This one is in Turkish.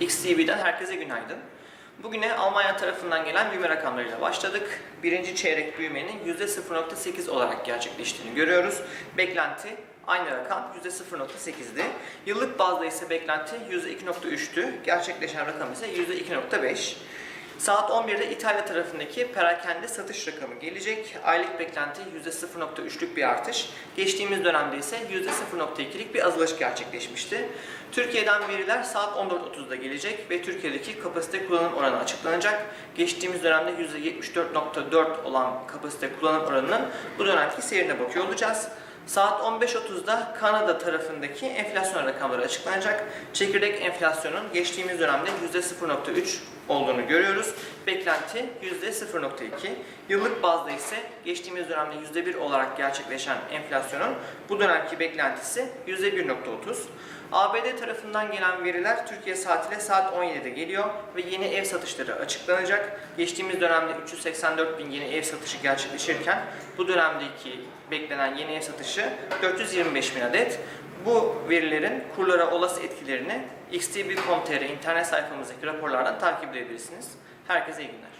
XTV'den herkese günaydın. Bugüne Almanya tarafından gelen büyüme rakamlarıyla başladık. Birinci çeyrek büyümenin %0.8 olarak gerçekleştiğini görüyoruz. Beklenti aynı rakam %0.8'di. Yıllık bazda ise beklenti %2.3'tü. Gerçekleşen rakam ise %2.5. Saat 11'de İtalya tarafındaki perakende satış rakamı gelecek. Aylık beklenti %0.3'lük bir artış. Geçtiğimiz dönemde ise %0.2'lik bir azalış gerçekleşmişti. Türkiye'den veriler saat 14.30'da gelecek ve Türkiye'deki kapasite kullanım oranı açıklanacak. Geçtiğimiz dönemde %74.4 olan kapasite kullanım oranının bu dönemki seyrine bakıyor olacağız. Saat 15.30'da Kanada tarafındaki enflasyon rakamları açıklanacak. Çekirdek enflasyonun geçtiğimiz dönemde %0.3 olduğunu görüyoruz. Beklenti %0.2. Yıllık bazda ise geçtiğimiz dönemde %1 olarak gerçekleşen enflasyonun bu dönemki beklentisi %1.30. ABD tarafından gelen veriler Türkiye saatiyle saat 17'de geliyor ve yeni ev satışları açıklanacak. Geçtiğimiz dönemde 384 bin yeni ev satışı gerçekleşirken bu dönemdeki beklenen yeni ev satışı 425 bin adet. Bu verilerin kurlara olası etkilerini xtb.com.tr internet sayfamızdaki raporlardan takip edebilirsiniz. Herkese iyi günler.